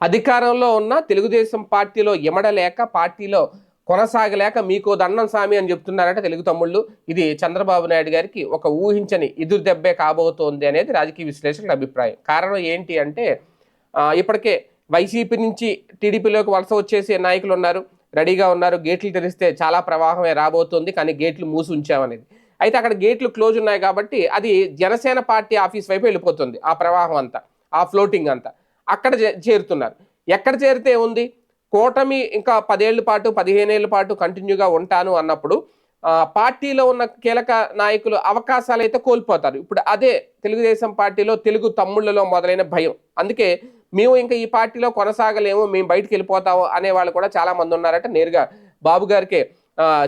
అధికారంలో ఉన్న తెలుగుదేశం పార్టీలో ఎమడలేక పార్టీలో కొనసాగలేక మీకు దండం స్వామి అని చెప్తున్నారట తెలుగు తమ్ముళ్ళు. ఇది చంద్రబాబు నాయుడు గారికి ఒక ఊహించని ఎదురు దెబ్బే కాబోతోంది అనేది రాజకీయ విశ్లేషకుల అభిప్రాయం. కారణం ఏంటి అంటే ఇప్పటికే వైసీపీ నుంచి టీడీపీలోకి వలస వచ్చేసే నాయకులు ఉన్నారు రెడీగా ఉన్నారు గేట్లు తెరిస్తే చాలా ప్రవాహమే రాబోతోంది కానీ గేట్లు మూసి ఉంచామనేది. అయితే అక్కడ గేట్లు క్లోజ్ ఉన్నాయి కాబట్టి అది జనసేన పార్టీ ఆఫీస్ వైపు వెళ్ళిపోతుంది ఆ ప్రవాహం అంతా ఆ ఫ్లోటింగ్ అంతా. అక్కడ చే- చేరుతున్నారు. ఎక్కడ చేరితే ఉంది కూటమి ఇంకా పదేళ్ళ పాటు పదిహేనేళ్ళ పాటు కంటిన్యూగా ఉంటాను అన్నప్పుడు పార్టీలో ఉన్న కీలక నాయకులు అవకాశాలు అయితే కోల్పోతారు. ఇప్పుడు అదే తెలుగుదేశం పార్టీలో తెలుగు తమ్ముళ్ళలో మొదలైన భయం. అందుకే మేము ఇంకా ఈ పార్టీలో కొనసాగలేము మేము బయటికి వెళ్ళిపోతాము అనే వాళ్ళు కూడా చాలామంది ఉన్నారట. నేరుగా బాబు గారికే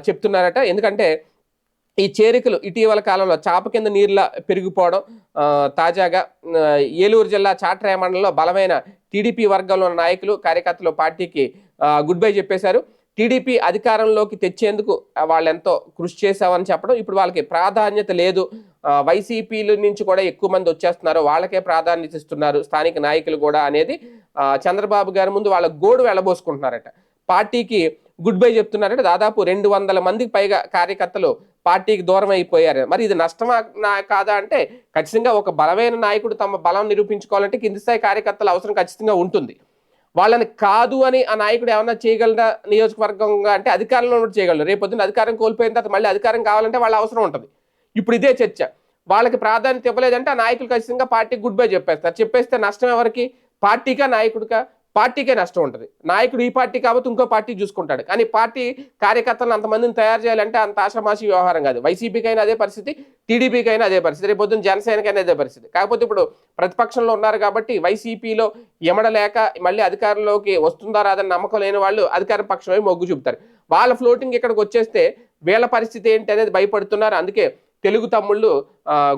చెప్తున్నారట. ఎందుకంటే ఈ చేరికలు ఇటీవల కాలంలో చాప కింద నీరులా పెరిగిపోవడం తాజాగా ఏలూరు జిల్లా చాట్రాయ మండలంలో బలమైన టీడీపీ వర్గంలో ఉన్న నాయకులు కార్యకర్తలు పార్టీకి గుడ్ బై చెప్పేశారు. టీడీపీ అధికారంలోకి తెచ్చేందుకు వాళ్ళు ఎంతో కృషి చేశామని చెప్పడం ఇప్పుడు వాళ్ళకి ప్రాధాన్యత లేదు. వైసీపీల నుంచి కూడా ఎక్కువ మంది వచ్చేస్తున్నారు. వాళ్ళకే ప్రాధాన్యత ఇస్తున్నారు స్థానిక నాయకులు కూడా అనేది చంద్రబాబు గారి ముందు వాళ్ళ గోడు వెళ్ళబోసుకుంటున్నారట. పార్టీకి గుడ్ బై చెప్తున్నారంటే దాదాపు రెండు వందల మందికి పైగా కార్యకర్తలు పార్టీకి దూరం అయిపోయారు మరి ఇది నష్టమా నా- కాదా అంటే ఖచ్చితంగా ఒక బలమైన నాయకుడు తమ బలం నిరూపించుకోవాలంటే కింది స్థాయి కార్యకర్తల అవసరం ఖచ్చితంగా ఉంటుంది. వాళ్ళని కాదు అని ఆ నాయకుడు ఏమన్నా చేయగలరా నియోజకవర్గంగా అంటే అధికారంలో చేయగలరు రేపు పొద్దున్న అధికారం కోల్పోయిన తర్వాత మళ్ళీ అధికారం కావాలంటే వాళ్ళ అవసరం ఉంటుంది. ఇప్పుడు ఇదే చర్చ. వాళ్ళకి ప్రాధాన్యత ఇవ్వలేదంటే ఆ నాయకులు ఖచ్చితంగా పార్టీకి గుడ్ బై చెప్పేస్తారు. చెప్పేస్తే నష్టం ఎవరికి? పార్టీకా నాయకుడికా? పార్టీకే నష్టం ఉంటుంది. నాయకుడు ఈ పార్టీ కాబట్టి ఇంకో పార్టీ చూసుకుంటాడు. కానీ పార్టీ కార్యకర్తలను అంతమందిని తయారు చేయాలంటే అంత ఆషామాషి వ్యవహారం కాదు. వైసీపీకైనా అదే పరిస్థితి టీడీపీకైనా అదే పరిస్థితి రేపు పొద్దున్న జనసేనకైనా అదే పరిస్థితి. కాకపోతే ఇప్పుడు ప్రతిపక్షంలో ఉన్నారు కాబట్టి వైసీపీలో ఎమడలేక మళ్ళీ అధికారంలోకి వస్తుందా రాదని నమ్మకం లేని వాళ్ళు అధికార పక్షమే మొగ్గు చూపుతారు. వాళ్ళ ఫ్లోటింగ్ ఇక్కడికి వచ్చేస్తే వీళ్ళ పరిస్థితి ఏంటి అనేది భయపడుతున్నారు. అందుకే తెలుగు తమ్ముళ్ళు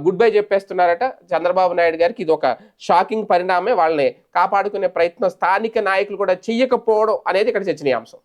గుడ్ బై చెప్పేస్తున్నారట. చంద్రబాబు నాయుడు గారికి ఇది ఒక షాకింగ్ పరిణామే. వాళ్ళని కాపాడుకునే ప్రయత్నం స్థానిక నాయకులు కూడా చెయ్యకపోవడం అనేది ఇక్కడ చర్చనీయాంశం.